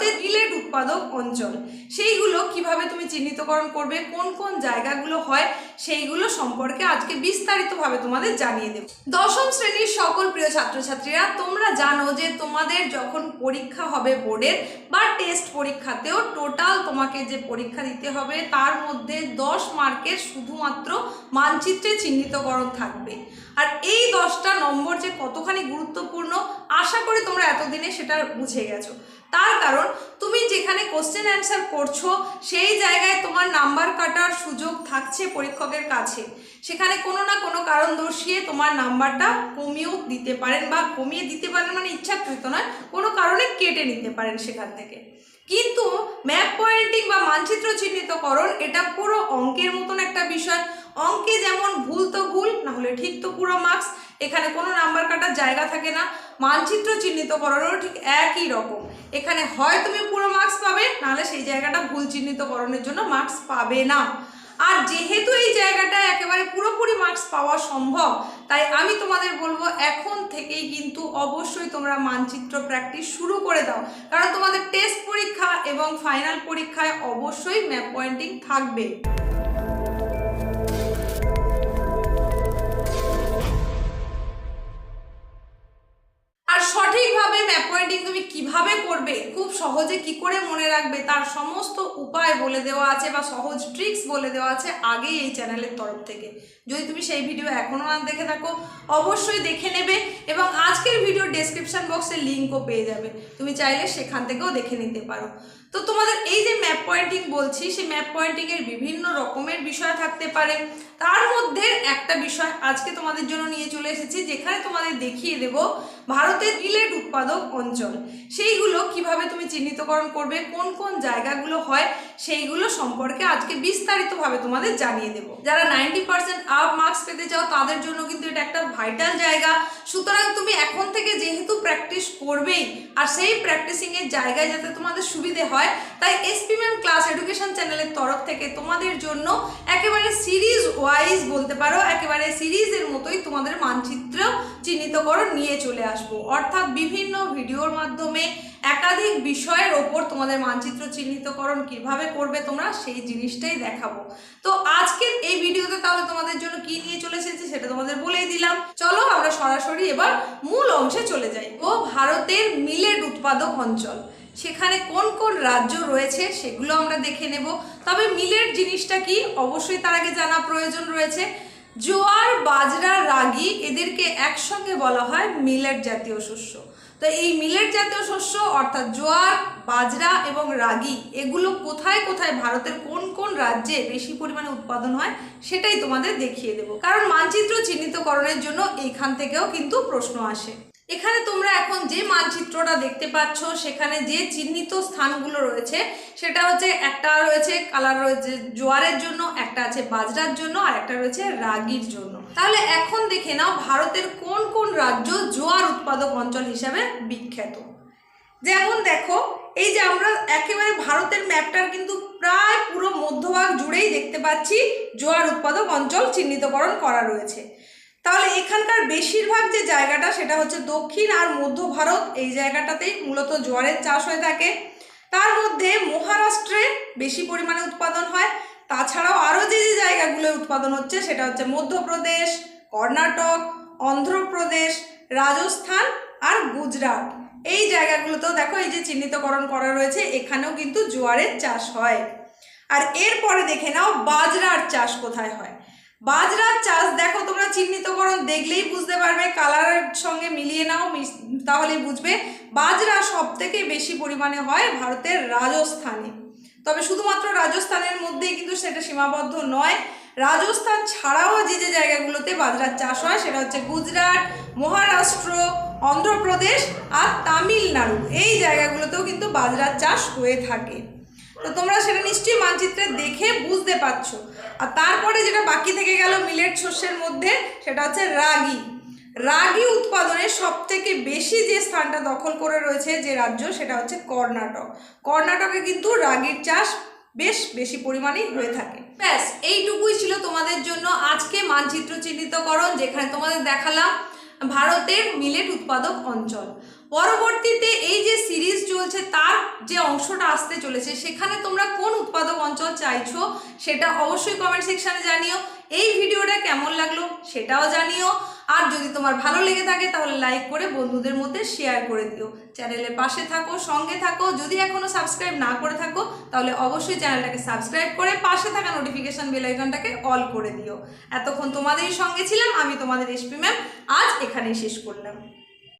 ভারতের মিলেট উৎপাদক অঞ্চল। সেইগুলো কীভাবে তুমি চিহ্নিতকরণ করবে, কোন কোন জায়গাগুলো হয়, সেইগুলো সম্পর্কে আজকে বিস্তারিতভাবে তোমাদের জানিয়ে দেব। দশম শ্রেণির সকল প্রিয় ছাত্রছাত্রীরা, তোমরা জানো যে তোমাদের যখন পরীক্ষা হবে বোর্ডের বা টেস্ট পরীক্ষাতেও টোটাল তোমাকে যে পরীক্ষা দিতে হবে, তার মধ্যে দশ মার্কের শুধুমাত্র মানচিত্রে চিহ্নিতকরণ থাকবে। আর এই দশটা নম্বর যে কতখানি গুরুত্বপূর্ণ, আশা করি তোমরা এতদিনে সেটা বুঝে গেছো। তার কারণ তুমি যেখানে কোশ্চেন অ্যান্সার করছ, সেই জায়গায় তোমার নাম্বার কাটার সুযোগ থাকছে পরীক্ষকের কাছে। সেখানে কোনো না কোনো কারণ দর্শিয়ে তোমার নাম্বারটা কমিয়েও দিতে পারেন বা কমিয়ে দিতে পারেন মানে ইচ্ছাকৃত নয়, কোনো কারণে কেটে নিতে পারেন সেখান থেকে। কিন্তু ম্যাপ পয়েন্টিং বা মানচিত্র চিহ্নিতকরণ, এটা পুরো অঙ্কের মতন একটা বিষয়। অঙ্কে যেমন ভুল তো ভুল না হলে ঠিক তো পুরো মার্কস এখানে কোনো নাম্বার কাটার জায়গা থাকে না, মানচিত্র চিহ্নিত চিহ্নিতকরণও ঠিক একই রকম। এখানে হয় তুমি পুরো মার্কস পাবে, নাহলে সেই জায়গাটা ভুল চিহ্নিত চিহ্নিতকরণের জন্য মার্কস পাবে না। আর যেহেতু এই জায়গাটা একেবারে পুরোপুরি মার্কস পাওয়া সম্ভব, তাই আমি তোমাদের বলব এখন থেকেই কিন্তু অবশ্যই তোমরা মানচিত্র প্র্যাকটিস শুরু করে দাও। কারণ তোমাদের টেস্ট পরীক্ষা এবং ফাইনাল পরীক্ষায় অবশ্যই ম্যাপ পয়েন্টিং থাকবে। রাখবে তার সমস্ত উপায় বলে দেওয়া আছে বা সহজ ট্রিক্স বলে দেওয়া আছে আগেই এই চ্যানেলের তরফ থেকে। যদি তুমি সেই ভিডিও এখনও না দেখে থাকো, অবশ্যই দেখে নেবে এবং আজকের ভিডিও ডেসক্রিপশন বক্সে লিঙ্কও পেয়ে যাবে। তুমি চাইলে সেখান থেকেও দেখে নিতে পারো। তো তোমাদের এই যে ম্যাপ পয়েন্টিং বলছি, সেই ম্যাপ পয়েন্টিংয়ের বিভিন্ন রকমের বিষয় থাকতে পারে। তার মধ্যে একটা বিষয় আজকে তোমাদের জন্য নিয়ে চলে এসেছি, যেখানে তোমাদের দেখিয়ে দেব ভারতের মিলেট উৎপাদক অঞ্চল। সেইগুলো কীভাবে তুমি চিহ্নিতকরণ করবে, কোন কোন জায়গাগুলো হয়, সেইগুলো সম্পর্কে আজকে বিস্তারিতভাবে তোমাদের জানিয়ে দেব। যারা নাইনটি পার্সেন্ট আপ মার্কস পেতে চাও, তাদের জন্য কিন্তু এটা একটা ভাইটাল জায়গা। সুতরাং তুমি এখন থেকে যেহেতু প্র্যাকটিস করবেই, আর সেই প্র্যাকটিসিংয়ের জায়গায় যাতে তোমাদের সুবিধে হয়, তাই এসপি ম্যাম ক্লাস এডুকেশন চ্যানেলের তরফ থেকে তোমাদের জন্য একেবারে সিরিজ ওয়াইজ বলতে পারো একেবারে সিরিজের মতোই তোমাদের মানচিত্র চিহ্নিতকরণ নিয়ে চলে আসব। অর্থাৎ বিভিন্ন ভিডিওর মাধ্যমে একাধিক বিষয়ের ওপর তোমাদের মানচিত্র চিহ্নিতকরণ কীভাবে করবে তোমরা সেই জিনিসটাই দেখাবো। তো আজকের এই ভিডিওতে তাহলে তোমাদের জন্য কি নিয়ে চলে এসেছি সেটা তোমাদের বলেই দিলাম। চলো আমরা সরাসরি এবার মূল অংশে চলে যাই। ও ভারতের মিলেট উৎপাদক অঞ্চল। সেখানে কোন কোন রাজ্য রয়েছে সেগুলো আমরা দেখে নেব। তবে মিলেট জিনিসটা কি? অবশ্যই তার আগে জানা প্রয়োজন রয়েছে। জোয়ার, বাজরা, রাগি এদেরকে একসঙ্গে বলা হয় মিলেট জাতীয় শস্য। তো এই মিলেট জাতীয় শস্য অর্থাৎ জোয়ার, বাজরা এবং রাগি, এগুলো কোথায় কোথায় ভারতের কোন কোন রাজ্যে বেশি পরিমাণে উৎপাদন হয় সেটাই তোমাদের দেখিয়ে দেব। কারণ মানচিত্র চিহ্নিতকরণের জন্য এইখান থেকেও কিন্তু প্রশ্ন আসে। এখানে তোমরা এখন যে মানচিত্রটা দেখতে পাচ্ছ, সেখানে যে চিহ্নিত স্থানগুলো রয়েছে, সেটা হচ্ছে একটা রয়েছে কালার রয়েছে জোয়ারের জন্য, একটা আছে বাজরার জন্য, আর একটা রয়েছে রাগির জন্য। তাহলে এখন দেখে নাও ভারতের কোন কোন রাজ্য জোয়ার উৎপাদক অঞ্চল হিসাবে বিখ্যাত। যেমন দেখো, এই যে আমরা একেবারে ভারতের ম্যাপটার কিন্তু প্রায় পুরো মধ্যভাগ জুড়েই দেখতে পাচ্ছি জোয়ার উৎপাদক অঞ্চল চিহ্নিতকরণ করা রয়েছে। তাহলে এখানকার বেশিরভাগ যে জায়গাটা সেটা হচ্ছে দক্ষিণ আর মধ্য ভারত, এই জায়গাটাতেই মূলত জোয়ারের চাষ হয়ে থাকে। তার মধ্যে মহারাষ্ট্রে বেশি পরিমাণে উৎপাদন হয়। তাছাড়াও আরও যে যে জায়গাগুলো উৎপাদন হচ্ছে সেটা হচ্ছে মধ্যপ্রদেশ, কর্ণাটক, অন্ধ্রপ্রদেশ, রাজস্থান আর গুজরাট। এই জায়গাগুলোতেও দেখো এই যে চিহ্নিতকরণ করা রয়েছে, এখানেও কিন্তু জোয়ারের চাষ হয়। আর এরপরে দেখে নাও বাজরার চাষ কোথায় হয়। বাজরার চাষ, দেখো তোমরা চিহ্নিতকরণ দেখলেই বুঝতে পারবে, কালারের সঙ্গে মিলিয়ে নাও তাহলেই বুঝবে। বাজরা সব থেকে বেশি পরিমাণে হয় ভারতের রাজস্থানে। তবে শুধুমাত্র রাজস্থানের মধ্যেই কিন্তু সেটা সীমাবদ্ধ নয়। রাজস্থান ছাড়াও যে যে জায়গাগুলোতে বাজরার চাষ হয়, সেটা হচ্ছে গুজরাট, মহারাষ্ট্র, অন্ধ্রপ্রদেশ আর তামিলনাড়ু। এই জায়গাগুলোতেও কিন্তু বাজরার চাষ হয়ে থাকে। তো তোমরা সেটা নিশ্চয়ই মানচিত্রে দেখে বুঝতে পারছ। আর তারপরে যেটা বাকি থেকে গেল মিলেট শস্যের মধ্যে, সেটা হচ্ছে রাগি। রাগি উৎপাদনে সব থেকে বেশি যে স্থানটা দখল করে রয়েছে যে রাজ্য, সেটা হচ্ছে কর্ণাটক। কর্ণাটকে কিন্তু রাগির চাষ বেশ বেশি পরিমাণেই হয়ে থাকে। ব্যাস, এইটুকুই ছিল তোমাদের জন্য আজকে মানচিত্র চিহ্নিতকরণ যেখানে তোমাদের দেখালাম ভারতের মিলেট উৎপাদক অঞ্চল। পরবর্তীতে এই যে সিরিজ চলছে, তার যে অংশটা আসতে চলেছে, সেখানে তোমরা কোন উৎপাদক অঞ্চল চাইছো সেটা অবশ্যই কমেন্ট সেকশানে জানিও। এই ভিডিওটা কেমন লাগল সেটাও জানিও। আর যদি তোমার ভালো লেগে থাকে, তাহলে লাইক করে বন্ধুদের মধ্যে শেয়ার করে দিও। চ্যানেলের পাশে থাকো, সঙ্গে থাকো। যদি এখনও সাবস্ক্রাইব না করে থাকো, তাহলে অবশ্যই চ্যানেলটাকে সাবস্ক্রাইব করে পাশে থাকা নোটিফিকেশান বেল আইকনটাকে অল করে দিও। এতক্ষণ তোমাদেরই সঙ্গে ছিলাম, আমি তোমাদের এসপি ম্যাম আজ এখানেই শেষ করলাম।